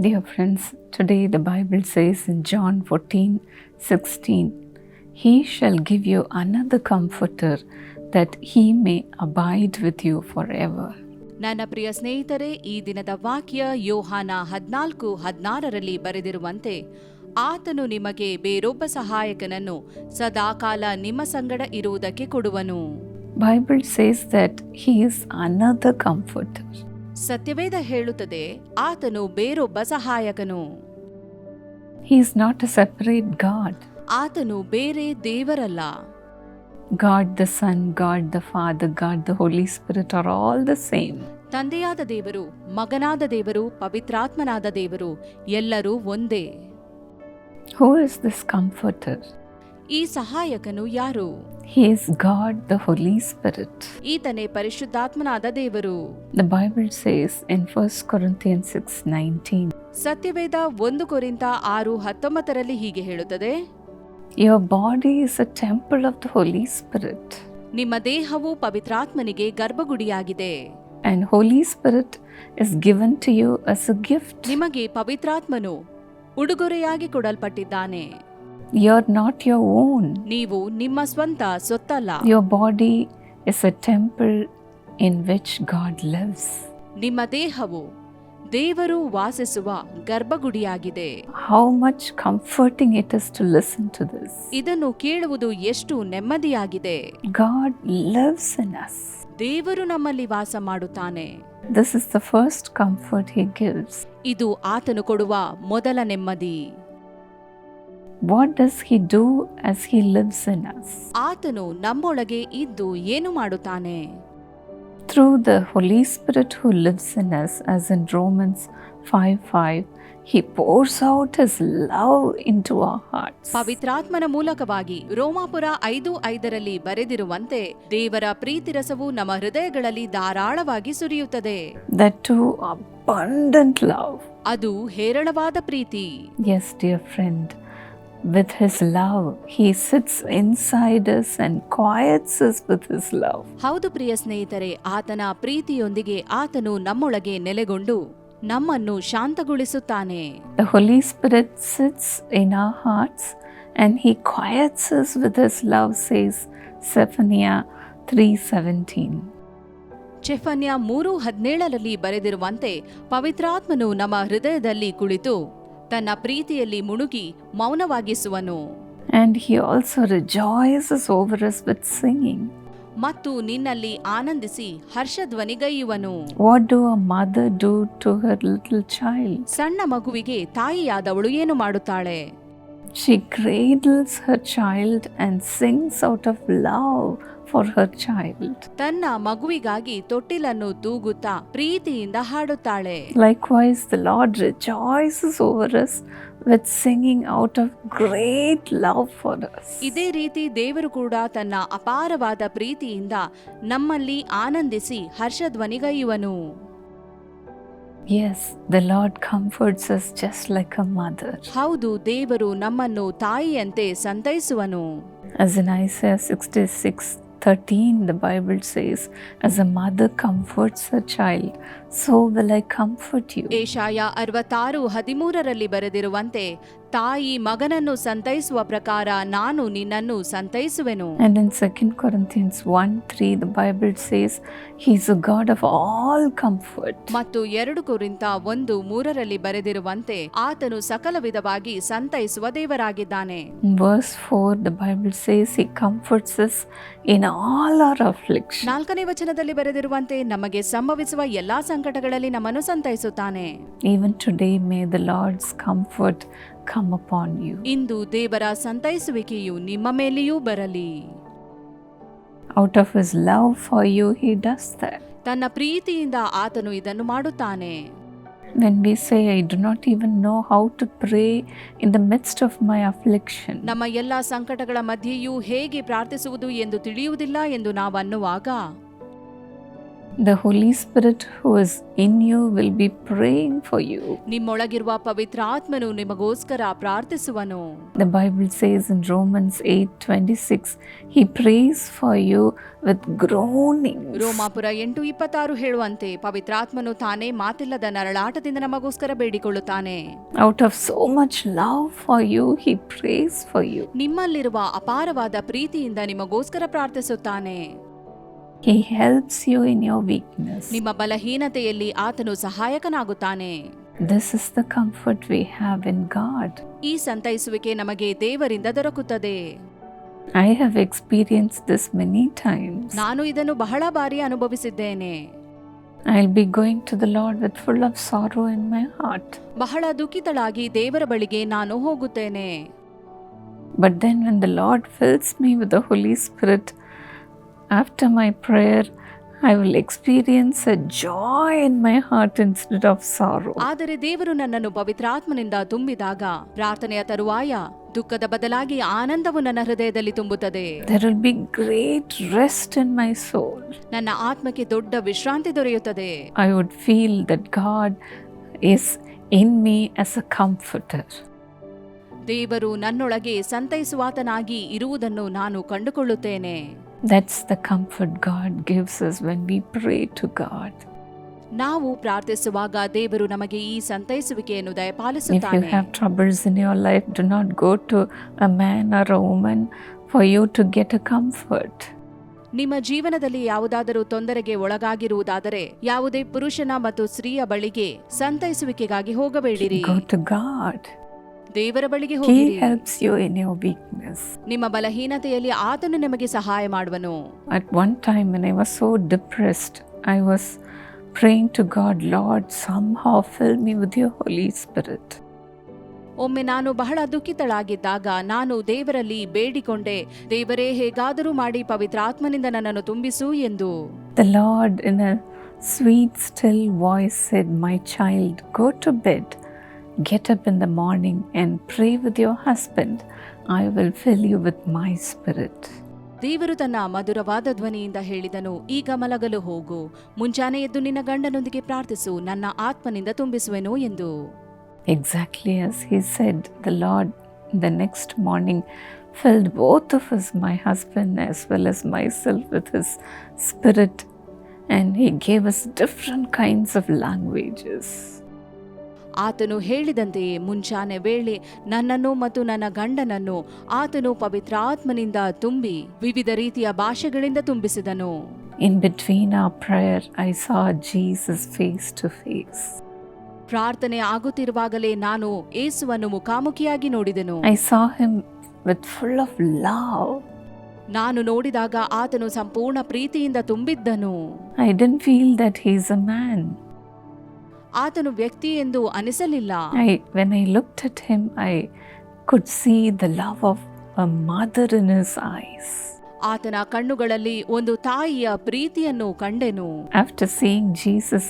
Dear friends, today the Bible says in John 14 16, He shall give you another comforter that he may abide with you forever. ನನ್ನ ಪ್ರಿಯ ಸ್ನೇಹಿತರೆ ಈ ದಿನದ ವಾಕ್ಯ ಯೋಹಾನ ಹದ್ನಾಲ್ಕು ಹದ್ನಾರರಲ್ಲಿ ಬರೆದಿರುವಂತೆ ಆತನು ನಿಮಗೆ ಬೇರೊಬ್ಬ ಸಹಾಯಕನನ್ನು ಸದಾಕಾಲ ನಿಮ್ಮ ಸಂಗಡ ಇರುವುದಕ್ಕೆ ಕೊಡುವನು Bible says that he is another comforter. ಸತ್ಯವೇದ ಹೇಳುತ್ತದೆ ಆತನು ಬೇರೊಬ್ಬ ಸಹಾಯಕನು. Is not a separate God ಆತನು ಬೇರೆ ದೇವರಲ್ಲ. God the Son God the Father God the Holy Spirit are all the same ತಂದೆಯಾದ ದೇವರು ಮಗನಾದ ದೇವರು ಪವಿತ್ರಾತ್ಮನಾದ ದೇವರು ಎಲ್ಲರೂ ಒಂದೇ. ಹೂ ಇಸ್ ದಿಸ್ ಕಂಫರ್ಟರ್ ಈ ಸಹಾಯಕನು ಯಾರು He is God the Holy Spirit. ಈತನೇ ಪರಿಶುದ್ಧಾತ್ಮನಾದ ದೇವರು The Bible says in 1 Corinthians 6:19, ಸತ್ಯವೇದ ಒಂದು ಕೊರಿಂತ ಆರು ಹತ್ತೊಂಬತ್ತರಲ್ಲಿ ಹೀಗೆ ಹೇಳುತ್ತದೆ Your body is a temple of the Holy Spirit, ನಿಮ್ಮ ದೇಹವು ಪವಿತ್ರಾತ್ಮನಿಗೆ ಗರ್ಭಗುಡಿಯಾಗಿದೆ and Holy Spirit is given to you as a gift. ನಿಮಗೆ ಪವಿತ್ರಾತ್ಮನು ಉಡುಗೊರೆಯಾಗಿ ಕೊಡಲ್ಪಟ್ಟಿದ್ದಾನೆ You're ನಾಟ್ your ಓನ್ ನೀವು ನಿಮ್ಮ ಸ್ವಂತ ಸೊತ್ತಲ್ಲ Your body is a temple in which God lives. ನಿಮ್ಮ ದೇಹವು ದೇವರು ವಾಸಿಸುವ ಗರ್ಭಗುಡಿಯಾಗಿದೆ. How much comforting it is to listen to this ಇದನ್ನು ಕೇಳುವುದು ಎಷ್ಟು ನೆಮ್ಮದಿಯಾಗಿದೆ. ಗಾಡ್ ಲವ್ಸ್ ಇನ್ ಅಸ್ ದೇವರು ನಮ್ಮಲ್ಲಿ ವಾಸ ಮಾಡುತ್ತಾನೆ. This is the first comfort he gives ಇದು ಆತನು ಕೊಡುವ ಮೊದಲ ನೆಮ್ಮದಿ. What does he do as he lives in us ಆತನು ನಮ್ಮೊಳಗೆ ಇದ್ದು ಏನು ಮಾಡುತ್ತಾನೆ? Through the Holy Spirit who lives in us us in Romans five five he pours out his love into a heart ಪವಿತ್ರಾತ್ಮನ ಮೂಲಕವಾಗಿ ರೋಮಾಪುರ ಐದು ಐದರಲ್ಲಿ ಬರೆದಿರುವಂತೆ ದೇವರ ಪ್ರೀತಿ ರಸವು ನಮ್ಮ ಹೃದಯಗಳಲ್ಲಿ ಧಾರಾಳವಾಗಿ ಸುರಿಯುತ್ತದೆ. ದಟ್ ಟು ಅಬಂಡೆಂಟ್ ಲವ್ ಅದು ಹೇರಳವಾದ ಪ್ರೀತಿ. Yes dear friend with His love, He sits inside us and quiets us with His love. ಹೌದು ಪ್ರಿಯ ಸ್ನೇಹಿತರೆ ಆತನ ಪ್ರೀತಿಯೊಂದಿಗೆ ಆತನು ನಮ್ಮೊಳಗೆ ನೆಲೆಗೊಂಡು ನಮ್ಮನ್ನು ಶಾಂತಗೊಳಿಸುತ್ತಾನೆ The Holy Spirit sits in our hearts and He quiets us with His love, says Zephaniah 3:17. ಚೆಫನ್ಯ ಮೂರು ಹದಿನೇಳರಲ್ಲಿ ಬರೆದಿರುವಂತೆ ಪವಿತ್ರಾತ್ಮನು ನಮ್ಮ ಹೃದಯದಲ್ಲಿ ಕುಳಿತು ತನ್ನ ಪ್ರೀತಿಯಲ್ಲಿ ಮುಳುಗಿ ಮೌನವಾಗಿಸುವನು. And he also joys over us but singing ಮತ್ತು ನಿನ್ನಲ್ಲಿ ಆನಂದಿಸಿ ಹರ್ಷಧ್ವನಿ ಗೈಯ್ಯುವನು do a mother do to her child ಸಣ್ಣ ಮಗುವಿಗೆ ತಾಯಿಯಾದವಳು ಏನು ಮಾಡುತ್ತಾಳೆ? She cradles her child and sings out of love for her child. ತನ್ನ ಮಗುವಿಗಾಗಿ ತೊಟ್ಟಿಲನ್ನು ತೂಗುತ್ತಾ ಪ್ರೀತಿಯಿಂದ ಹಾಡುತ್ತಾಳೆ Likewise, the Lord rejoices over us with singing out of great love for us. ಇದೇ ರೀತಿ ದೇವರು ಕೂಡ ತನ್ನ ಅಪಾರವಾದ ಪ್ರೀತಿಯಿಂದ ನಮ್ಮಲ್ಲಿ ಆನಂದಿಸಿ ಹರ್ಷಧ್ವನಿಗೈಯುವನು Yes, the Lord comforts us just like a mother. ಹೌದು ದೇವರು ನಮ್ಮನ್ನು ತಾಯಿಯಂತೆ ಸಂತೈಸುವನು As in Isaiah 66 13, the Bible says, As a mother comforts her child, so will I comfort you. Yeshaya ಅರವತ್ತಾರು ಹದಿಮೂರರಲ್ಲಿ ಬರೆದಿರುವಂತೆ ತಾಯಿ ಮಗನನ್ನು ಸಂತೈಸುವ ಪ್ರಕಾರ ನಾನು ನಿನ್ನನ್ನು ಸಂತೈಸುವೆನು And in 2 Corinthians 1 3, the Bible says, He's a God of all comfort. ಮತ್ತು ಎರಡು ಕುರಿತ ಒಂದು ಮೂರರಲ್ಲಿ ಬರೆದಿರುವಂತೆ ಆತನು ಸಕಲ ವಿಧವಾಗಿ ಸಂತೈಸುವ ದೇವರಾಗಿದ್ದಾನೆ In verse 4, the Bible says, He comforts us in all our affliction. ನಾಲ್ಕನೇ ವಚನದಲ್ಲಿ ಬರೆದಿರುವಂತೆ ನಮಗೆ ಸಂಭವಿಸುವ ಎಲ್ಲಾ ಸಂಕಟಗಳಲ್ಲಿ ನಮ್ಮನ್ನು ಸಂತೈಸುತ್ತಾನೆ. Even today, may the Lord's comfort come upon you ಇಂದು ದೇವರ ಸಂತೈಸುವಿಕೆಯು ನಿಮ್ಮ ಮೇಲೆಯೂ ಬರಲಿ. Out of His love for you He does that. ತನ್ನ ಪ್ರೀತಿಯಿಂದ ಆತನು ಇದನ್ನು ಮಾಡುತ್ತಾನೆ. When we say, I do not even know how to pray in the midst of my affliction, ನಮ್ಮ ಎಲ್ಲ ಸಂಕಟಗಳ ಮಧ್ಯೆಯೂ ಹೇಗೆ ಪ್ರಾರ್ಥಿಸುವುದು ಎಂದು ತಿಳಿಯುವುದಿಲ್ಲ ಎಂದು ನಾವು ಅನ್ನುವಾಗ The Holy Spirit who is in you will be praying for you. ನಿಮ್ಮೊಳಗಿರುವ ಪವಿತ್ರಾತ್ಮನು ನಿಮಗೋಸ್ಕರ ಪ್ರಾರ್ಥಿಸುವನು The Bible says in Romans 8:26, he prays for you with groaning. ರೋಮಾಪುರ ಎಂಟು ಇಪ್ಪತ್ತಾರು ಹೇಳುವಂತೆ ಪವಿತ್ರಾತ್ಮನು ತಾನೇ ಮಾತಿಲ್ಲದ ನರಳಾಟದಿಂದ ನಮಗೋಸ್ಕರ ಬೇಡಿಕೊಳ್ಳುತ್ತಾನೆ Out of so much love for you, he prays for you. ನಿಮ್ಮಲ್ಲಿರುವ ಅಪಾರವಾದ ಪ್ರೀತಿಯಿಂದ ನಿಮಗೋಸ್ಕರ ಪ್ರಾರ್ಥಿಸುತ್ತಾನೆ He helps you in your weakness. ನಿಮ್ಮ ಬಲಹೀನತೆಯಲ್ಲಿ ಆತನು ಸಹಾಯಕನಾಗುತ್ತಾನೆ This is the comfort we have in God. ಈ ಸಂತೈಸುವಿಕೆ ನಮಗೆ ದೇವರಿಂದ ದೊರಕುತ್ತದೆ I have experienced this many times. ನಾನು ಇದನ್ನು ಬಹಳ ಬಾರಿ ಅನುಭವಿಸಿದ್ದೇನೆ I'll be going to the Lord with full of sorrow in my heart. ಬಹಳ ದುಃಖಿತಳಾಗಿ ದೇವರ ಬಳಿಗೆ ನಾನು ಹೋಗುತ್ತೇನೆ But then, when the Lord fills me with the Holy Spirit after my prayer, I will experience a joy in my heart instead of sorrow. ಆದರೆ ದೇವರು ನನ್ನನ್ನು ಪವಿತ್ರಾತ್ಮನಿಂದ ತುಂಬಿದಾಗ ಪ್ರಾರ್ಥನೆಯ ತರುವಾಯ ದುಃಖದ ಬದಲಾಗಿ ಆನಂದವು ನನ್ನ ಹೃದಯದಲ್ಲಿ ತುಂಬುತ್ತದೆ There will be great rest in my soul. ನನ್ನ ಆತ್ಮಕ್ಕೆ ದೊಡ್ಡ ವಿಶ್ರಾಂತಿ ದೊರೆಯುತ್ತದೆ I would feel that God is in me as a comforter. ದೇವರು ನನ್ನೊಳಗೆ ಸಂತೈಸುವಾತನಾಗಿ ಇರುವುದನ್ನು ನಾನು ಕಂಡುಕೊಳ್ಳುತ್ತೇನೆ That's the comfort God gives us when we pray to God. ನಾವು ಪ್ರಾರ್ಥಿಸುವಾಗ ದೇವರು ನಮಗೆ ಈ ಸಂತೈಸುವಿಕೆಯನ್ನು If you ದಯಪಾಲಿಸುತ್ತಾನೆ have troubles in your life, do not go to a man or a woman for you to get a comfort. ನಿಮ್ಮ ಜೀವನದಲ್ಲಿ ಯಾವುದಾದರೂ ತೊಂದರೆಗೆ ಒಳಗಾಗಿರುವುದಾದರೆ ಯಾವುದೇ ಪುರುಷನ ಮತ್ತು ಸ್ತ್ರೀಯ ಬಳಿಗೆ ಸಂತೈಸುವಿಕೆಗಾಗಿ ಹೋಗಬೇಡಿರಿ Go to God. ದೇವರ ಬಳಿಗೆ He ಹೋಗಿರಿ helps you in your weakness. ನಿಮ್ಮ ಬಲಹೀನತೆಯಲ್ಲಿ ಆತನು ನಿಮಗೆ ಸಹಾಯ ಮಾಡುವನು At one time, when I was so depressed, I was praying to God, Lord, somehow fill me with your Holy Spirit. ಒಮ್ಮೆ ನಾನು ಬಹಳ ದುಃಖಿತಳಾಗಿದ್ದಾಗ ನಾನು ದೇವರಲ್ಲಿ ಬೇಡಿಕೊಂಡೆ ದೇವರೇ ಹೇಗಾದರೂ ಮಾಡಿ ಪವಿತ್ರಾತ್ಮನಿಂದ ನನ್ನನ್ನು ತುಂಬಿಸು ಎಂದು The Lord, in a sweet, still voice, said, My child, go to bed, get up in the morning, and pray with your husband. I will fill you with my spirit. ದೇವರು ತನ್ನ ಮಧುರವಾದ ಧ್ವನಿಯಿಂದ ಹೇಳಿದನು ಈಗ ಮಲಗಲು ಹೋಗು ಮುಂಜಾನೆ ಎದ್ದು ನಿನ್ನ ಗಂಡನೊಂದಿಗೆ ಪ್ರಾರ್ಥಿಸು ನನ್ನ ಆತ್ಮನಿಂದ ತುಂಬಿಸುವೆನು ಎಂದು Exactly as he said, the Lord the next morning filled both of us, my husband as well as myself, with his spirit, and he gave us different kinds of languages. ಆತನು ಹೇಳಿದಂತೆಯೇ ಮುಂಚಾನೆ ವೇಳೆ ನನ್ನನ್ನು ಮತ್ತು ನನ್ನ ಗಂಡನನ್ನು ಆತನು ಪವಿತ್ರಾತ್ಮನಿಂದ ತುಂಬಿ ವಿವಿಧ ರೀತಿಯ ಭಾಷೆಗಳಿಂದ ತುಂಬಿಸಿದನು in between our I saw Jesus face to face. ಪ್ರಾರ್ಥನೆ ಆಗುತ್ತಿರುವಾಗಲೇ ನಾನು ಏಸುವನ್ನು ಮುಖಾಮುಖಿಯಾಗಿ ನೋಡಿದನು I saw him with full of love ನಾನು ನೋಡಿದಾಗ ಆತನು ಸಂಪೂರ್ಣ ಪ್ರೀತಿಯಿಂದ ತುಂಬಿದ್ದನು I don't feel that he is a man. ಆತನು ವ್ಯಕ್ತಿ ಎಂದು ಅನಿಸಲಿಲ್ಲ. I when I looked at him I could see the love of a mother in his eyes ಆತನ ಕಣ್ಣುಗಳಲ್ಲಿ ಒಂದು ತಾಯಿಯ ಪ್ರೀತಿಯನ್ನು ಕಂಡೆನು. After seeing Jesus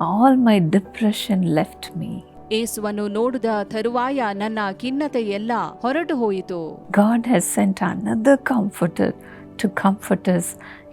all my depression left me ಏಸುವನ್ನು ನೋಡಿದ ತರುವಾಯ ನನ್ನ ಖಿನ್ನತೆ ಎಲ್ಲ ಹೊರಟು ಹೋಯಿತು God has sent another comforter to comfort us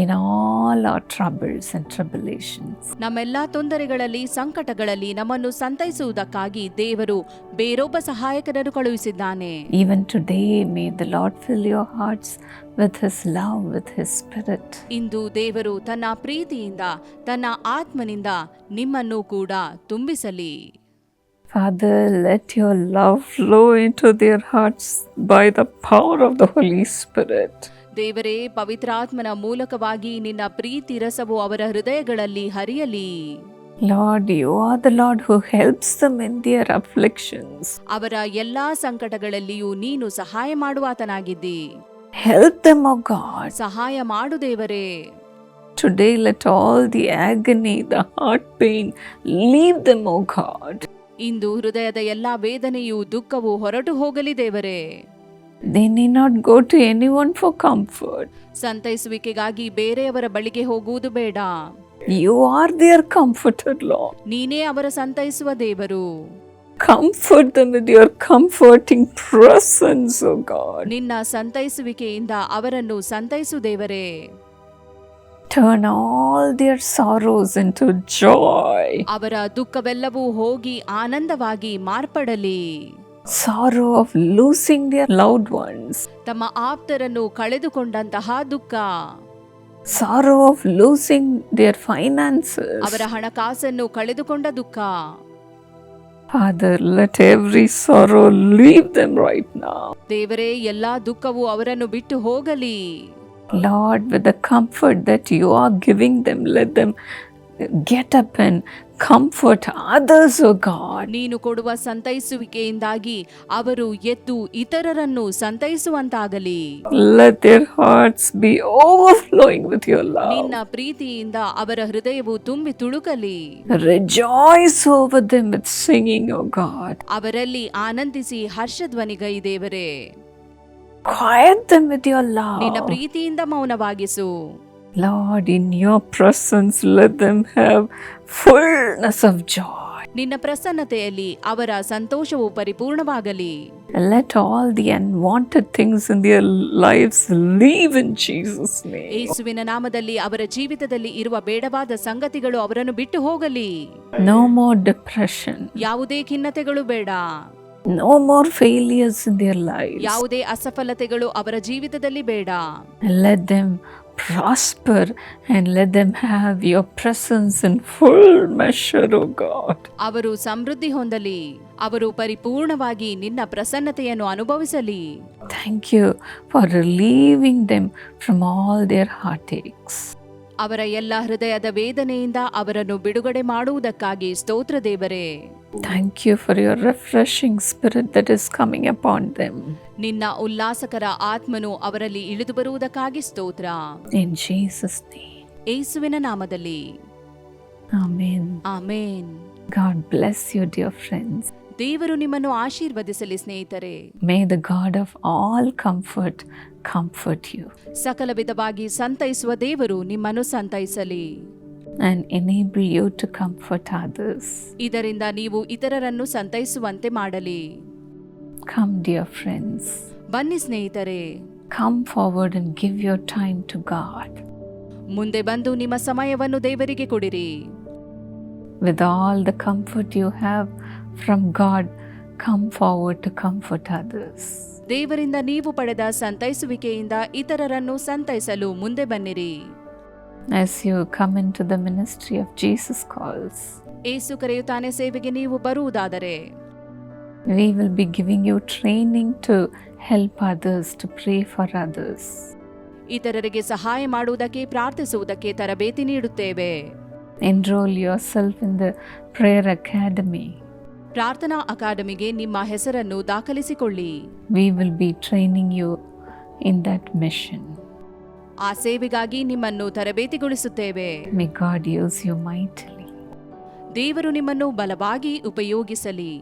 in all our troubles and tribulations. ನಮ್ಮೆಲ್ಲಾ ತೊಂದರೆಗಳಲ್ಲಿ ಸಂಕಟಗಳಲ್ಲಿ ನಮ್ಮನ್ನು ಸಂತೈಸುವುದಕ್ಕಾಗಿ ದೇವರು ಬೇರೊಬ್ಬ ಸಹಾಯಕರನ್ನು ಕಳುಹಿಸಿದ್ದಾನೆ Even today, may the Lord fill your hearts with His love, with His Spirit. ಇಂದು ದೇವರು ತನ್ನ ಪ್ರೀತಿಯಿಂದ ತನ್ನ ಆತ್ಮನಿಂದ ನಿಮ್ಮನ್ನು ಕೂಡ ತುಂಬಿಸಲಿ Father, let your love flow into their hearts by the power of the Holy Spirit. ದೇವರೇ ಪವಿತ್ರಾತ್ಮನ ಮೂಲಕವಾಗಿ ನಿನ್ನ ಪ್ರೀತಿ ರಸವು ಅವರ ಹೃದಯಗಳಲ್ಲಿ ಹರಿಯಲಿ. Lord you are the Lord who helps them in their afflictions ಅವರ ಎಲ್ಲಾ ಸಂಕಟಗಳಲ್ಲಿಯೂ ನೀನು ಸಹಾಯ ಮಾಡುವಾತನಾಗಿದ್ದಿ. ಹೆಲ್ಪ್ ದಮ್ ಆ ಗಾಡ್ ಸಹಾಯ ಮಾಡು ದೇವರೇ. Today let all the agony the heart pain leave them O God ಇಂದು ಹೃದಯದ ಎಲ್ಲಾ ವೇದನೆಯು ದುಃಖವು ಹೊರಟು ಹೋಗಲಿ ದೇವರೇ. They need not go to anyone for comfort ಸಂತೈಸುವಿಕೆಗಾಗಿ ಬೇರೆಯವರ ಬಳಿಗೆ ಹೋಗುವುದು ಬೇಡ. You are their comforter Lord ನೀನೇ ಅವರ ಸಂತೈಸುವ ದೇವರು. Comfort them your comforting presence O ನಿನ್ನ ಸಂತೈಸುವಿಕೆಯಿಂದ ಅವರನ್ನು ಸಂತೈಸು ದೇವರೇ. Turn all their sorrows into joy ಅವರ ದುಃಖವೆಲ್ಲವೂ ಹೋಗಿ ಆನಂದವಾಗಿ ಮಾರ್ಪಡಲಿ. Sorrow of losing their loved ones. ತಮ್ಮ ಆಪ್ತರನ್ನು ಕಳೆದುಕೊಂಡಂತಹ ದುಃಖ Sorrow of losing their finances. ಅವರ ಹಣಕಾಸನ್ನು ಕಳೆದುಕೊಂಡ ದುಃಖ Father, let every sorrow leave them right now. ದೇವರೇ ಎಲ್ಲಾ ದುಃಖವು ಅವರನ್ನು ಬಿಟ್ಟು ಹೋಗಲಿ Lord, with the comfort that you are giving them, let them get up and comfort others ಸು ನೀನು ಕೊಡುವ ಸಂತೈಸುವಿಕೆಯಿಂದಾಗಿ ಅವರು ಎದ್ದು ಇತರರನ್ನು ಸಂತೈಸುವಂತಾಗಲಿ. ಹಾರ್ಟ್ಸ್ ನಿನ್ನ ಪ್ರೀತಿಯಿಂದ ಅವರ ಹೃದಯವು ತುಂಬಿ ತುಳುಕಲಿ. ರಿಜಾಯ್ಸ್ ಒ ವ ದಿ ಮಿತ್ ಸಿಂಗಿಂಗ್ ಅವರಲ್ಲಿ ಆನಂದಿಸಿ ಹರ್ಷಧ್ವನಿಗೈ ದೇವರೇ. ಖಾಯತ್ ಮಿತಿಯಲ್ಲ ನಿನ್ನ ಪ್ರೀತಿಯಿಂದ ಮೌನವಾಗಿಸು. Lord, in your presence, let them have fullness of joy. ನಿನ್ನ ಪ್ರಸನ್ನತೆಯಲ್ಲಿ ಅವರ ಸಂತೋಷವು ಪರಿಪೂರ್ಣವಾಗಲಿ Let all the unwanted things in their lives leave in Jesus' name. ಯೇಸುವಿನ ನಾಮದಲ್ಲಿ ಅವರ ಜೀವಿತದಲ್ಲಿ ಇರುವ ಬೇಡವಾದ ಸಂಗತಿಗಳು ಅವರನ್ನು ಬಿಟ್ಟು ಹೋಗಲಿ No more depression. ಯಾವುದೇ ಖಿನ್ನತೆಗಳು ಬೇಡ No more failures in their lives. ಯಾವುದೇ ಅಸಫಲತೆಗಳು ಅವರ ಜೀವಿತದಲ್ಲಿ ಬೇಡ Let them prosper and let them have your presence in full measure, O ಅವರು ಸಮೃದ್ಧಿ ಹೊಂದಲಿ ಅವರು ಪರಿಪೂರ್ಣವಾಗಿ ನಿನ್ನ ಪ್ರಸನ್ನತೆಯನ್ನು ಅನುಭವಿಸಲಿ. Thank you for relieving them from all their heart aches ಅವರ ಎಲ್ಲ ಹೃದಯದ ವೇದನೆಯಿಂದ ಅವರನ್ನು ಬಿಡುಗಡೆ ಮಾಡುವುದಕ್ಕಾಗಿ ಸ್ತೋತ್ರ ದೇವರೇ. Thank you for your refreshing spirit that is coming upon them. ನಿನ್ನ ಉಲ್ಲಾಸಕರ ಆತ್ಮನು ಅವರಲ್ಲಿ ಇಳಿದು ಬರುವುದಕ್ಕಾಗಿ ಸ್ತೋತ್ರ In Jesus' name. ಏಸುವಿನ ನಾಮದಲ್ಲಿ Amen. Amen God bless you, dear friends. ದೇವರು ನಿಮ್ಮನ್ನು ಆಶೀರ್ವದಿಸಲಿ ಸ್ನೇಹಿತರೆ May the God of all comfort comfort you ಸಕಲ ವಿಧವಾಗಿ ಸಂತೈಸುವ ದೇವರು ನಿಮ್ಮನ್ನು ಸಂತೈಸಲಿ and enable you to comfort others. ಇದರಿಂದ ನೀವು ಇತರರನ್ನು ಸಂತೈಸುವಂತೆ ಮಾಡಲಿ. ಕಮ್ ಡಿಯರ್ ಫ್ರೆಂಡ್ಸ್ ಬನ್ನಿ ಸ್ನೇಹಿತರೆ. Come forward and give your time to God ಮುಂದೆ ಬಂದು ನಿಮ್ಮ ಸಮಯವನ್ನು ದೇವರಿಗೆ ಕೊಡಿರಿ. With all the comfort you have from God come forward to comfort others ದೇವರಿಂದ ನೀವು ಪಡೆದ ಸಂತೈಸುವಿಕೆಯಿಂದ ಇತರರನ್ನು ಸಂತೈಸಲು ಮುಂದೆ ಬನ್ನಿರಿ. As you come into the ministry of Jesus Calls, ಏಸು ಕರೆಯುತ್ತಾನೆ ಸೇವೆಗೆ ನೀವು ಬರುವುದಾದರೆ we will be giving you training to help others, to pray for others. ಇತರರಿಗೆ ಸಹಾಯ ಮಾಡುವುದಕ್ಕೆ ಪ್ರಾರ್ಥಿಸುವುದಕ್ಕೆ ತರಬೇತಿ ನೀಡುತ್ತೇವೆ Enroll yourself in the prayer academy. ಪ್ರಾರ್ಥನಾ ಅಕಾಡೆಮಿಗೆ ನಿಮ್ಮ ಹೆಸರನ್ನು ದಾಖಲಿಸಿಕೊಳ್ಳಿ We will be training you in that mission. ಆ ಸೇವೆಗಾಗಿ ನಿಮ್ಮನ್ನು ತರಬೇತಿಗೊಳಿಸುತ್ತೇವೆ May God use you mightily. ದೇವರು ನಿಮ್ಮನ್ನು ಬಲವಾಗಿ ಉಪಯೋಗಿಸಲಿ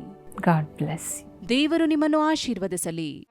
God bless you. ದೇವರು ನಿಮ್ಮನ್ನು ಆಶೀರ್ವದಿಸಲಿ